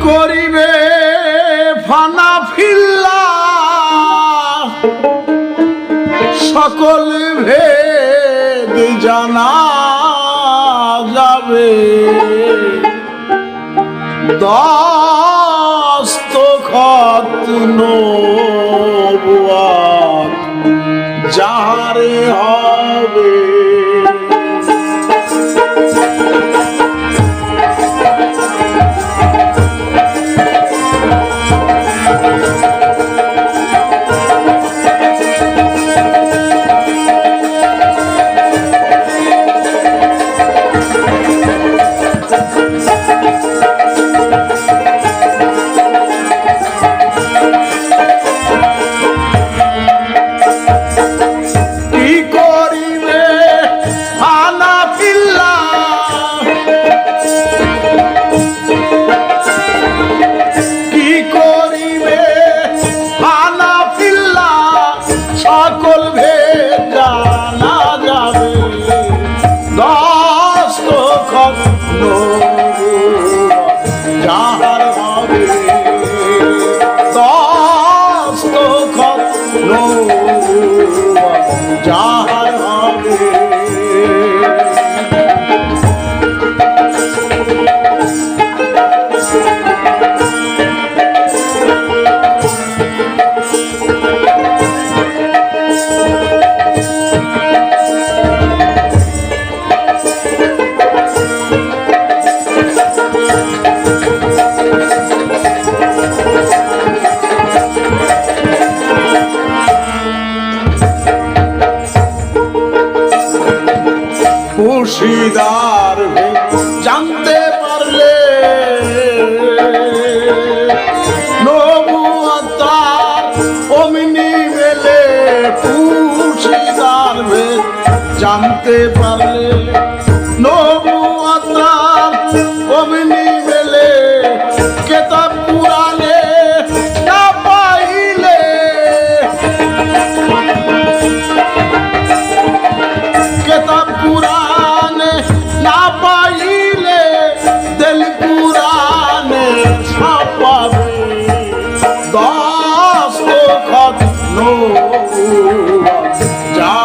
করিবে? ফানা ফিল্লা। সকল ভেদ জানা যাবে। দস্তখত নবুয়াত যাহারে হবে খুশিদার জানতে পারলে অমিনি মেলে খুশিদার জানতে পারলে নবুয়াতার অমিনি যাহার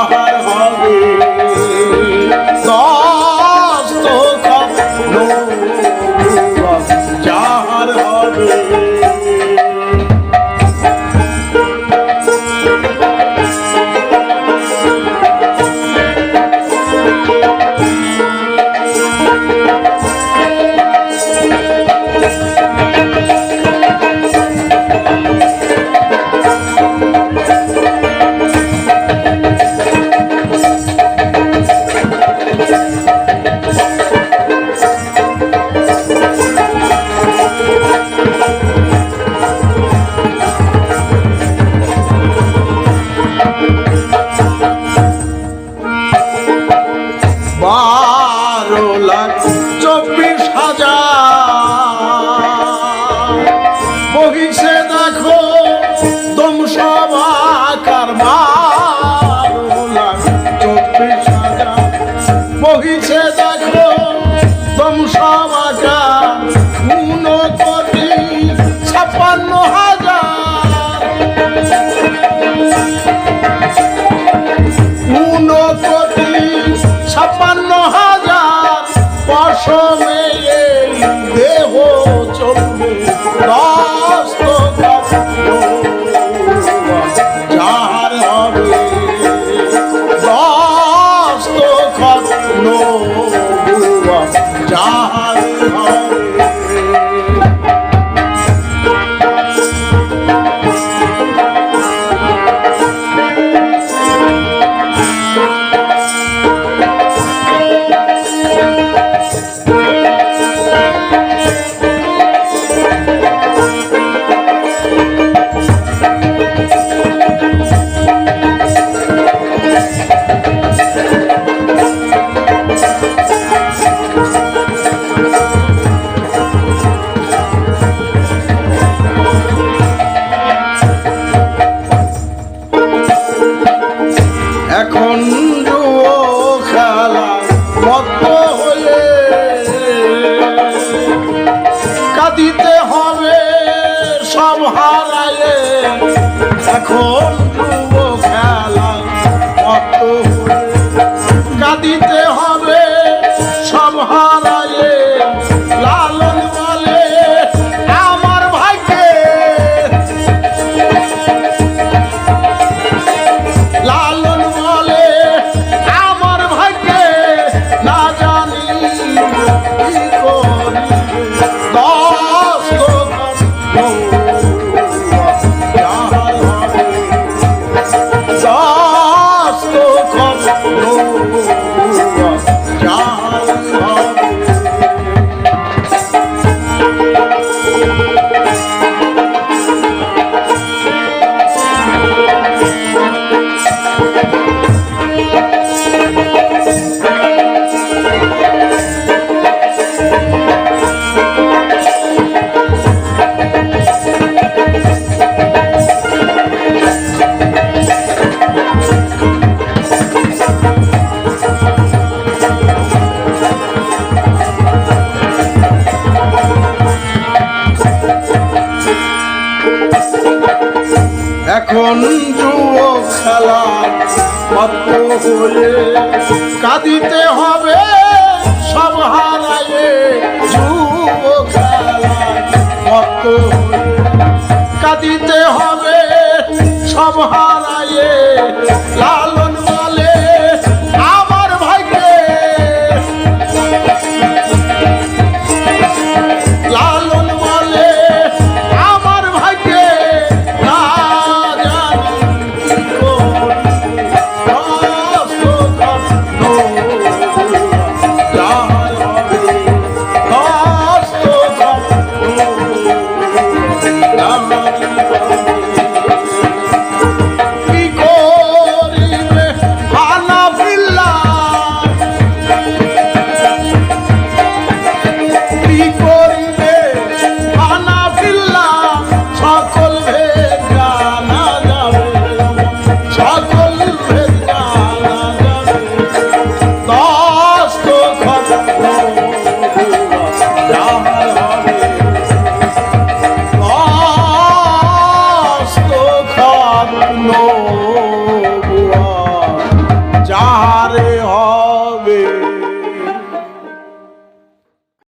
লাখ চব্বিশ হাজার বহিছে ছাপ্পান্ন হাজার। উনকোটি হারালে এখন এখন যুব খেলা কত হলে কাঁদিতে হবে, সব হারায়ে যুব খেলা কত কাঁদিতে হবে, সব হারায়ে লাল